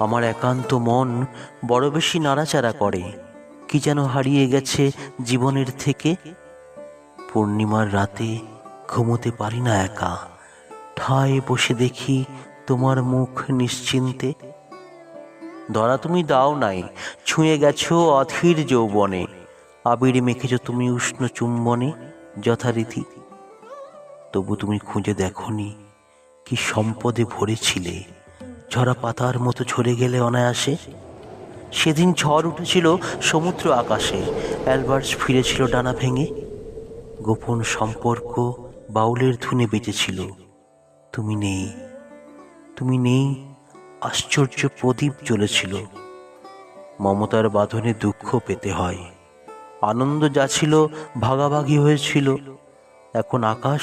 আমার একান্ত মন বড় বেশি নাড়াচাড়া করে। কি যেন হারিয়ে গেছে জীবনের থেকে। পূর্ণিমার রাতে ঘুমোতে পারি না একা। ঠায় বসে দেখি তোমার মুখ নিশ্চিন্তে। ধরা তুমি দাও নাই, ছুঁয়ে গেছো অধীর যৌবনে। আবির মেখেছ তুমি উষ্ণ চুম্বনে যথারীতি। তবু তুমি খুঁজে দেখনি কি সম্পদে ভরেছিলে। ঝরা পাতার মতো ঝরে গেলে অনায়াসে। সেদিন ঝড় উঠেছিল সমুদ্র আকাশে, অ্যালবার্টস ফিরেছিল ডানা ভেঙে। গোপন সম্পর্ক বাউলের ধুনে বেঁচেছিল। তুমি নেই তুমি নেই, আশ্চর্য প্রদীপ জ্বলেছিল। মমতার বাঁধনে দুঃখ পেতে হয়। আনন্দ যা ছিল ভাগাভাগি হয়েছিল। এখন আকাশ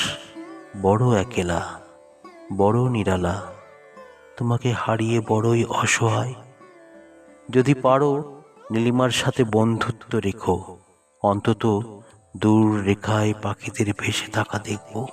বড় একেলা, বড় নিরালা। তোমাকে হারিয়ে বড়ই অসহায়। যদি পারো, নীলিমার সাথে বন্ধুত্ব রেখো। অন্তত দূর রেখায় পাখিদের ভেসে থাকা দেখব।